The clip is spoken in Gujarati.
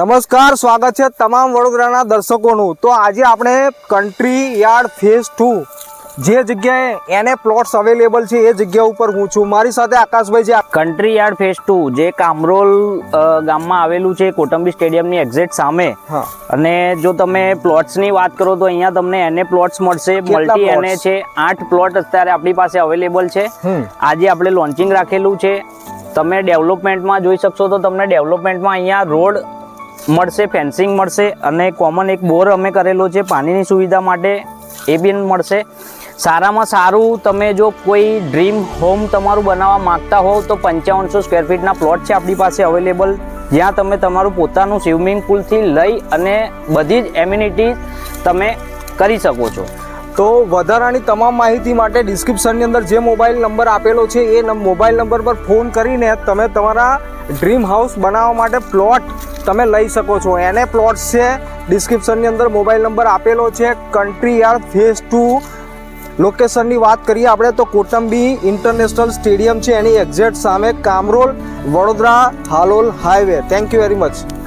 નમસ્કાર સ્વાગત છે તમામ વડોદરાના દર્શકોનું. તો આજે આપણે કન્ટ્રી યાર્ડ ફેઝ ટુ જે જગ્યાએ એને પ્લોટ્સ અવેલેબલ છે એ જગ્યા ઉપર હું છું. મારી સાથે આકાશભાઈ છે. કન્ટ્રી યાર્ડ ફેઝ ટુ જે કામરોલ ગામમાં આવેલું છે કોટંબી સ્ટેડિયમની એક્ઝેક્ટ સામે. અને જો તમે પ્લોટ્સની વાત કરો તો અહીંયા તમને એને પ્લોટ્સ મળશે. મલ્ટી એને છે આઠ પ્લોટ અત્યારે આપણી પાસે અવેલેબલ છે. આજે આપણે લોન્ચિંગ રાખેલું છે. તમે ડેવલપમેન્ટમાં જોઈ શકશો તો તમને ડેવલપમેન્ટમાં અહીંયા રોડ મળશે ફેન્સિંગ મળશે અને કોમન એક બોર અમે કરેલો છે પાણીની સુવિધા માટે, એ બી મળશે. સારામાં સારું તમે જો કોઈ ડ્રીમ હોમ તમારું બનાવવા માંગતા હોવ તો પંચાવનસો સ્ક્વેર ફીટના પ્લોટ છે આપણી પાસે અવેલેબલ જ્યાં તમે તમારું પોતાનું સ્વિમિંગ પુલથી લઈ અને બધી જ એમ્યુનિટીઝ તમે કરી શકો છો. તો વધારાની તમામ માહિતી માટે ડિસ્ક્રિપ્શનની અંદર જે મોબાઈલ નંબર આપેલો છે, એ મોબાઈલ નંબર પર ફોન કરીને તમે તમારા ડ્રીમ હાઉસ બનાવવા માટે પ્લોટ તમે લઈ શકો છો. એને પ્લોટ્સ છે ડિસ્ક્રિપ્શનની અંદર મોબાઈલ નંબર આપેલો છે કન્ટ્રી યાર્ડ ફેઝ ટુ લોકેશનની વાત કરીએ આપણે તો કોટંબી ઇન્ટરનેશનલ સ્ટેડિયમ છે, એની એક્ઝેક્ટ સામે Kamrol, Vadodara, Halol highway thank you very much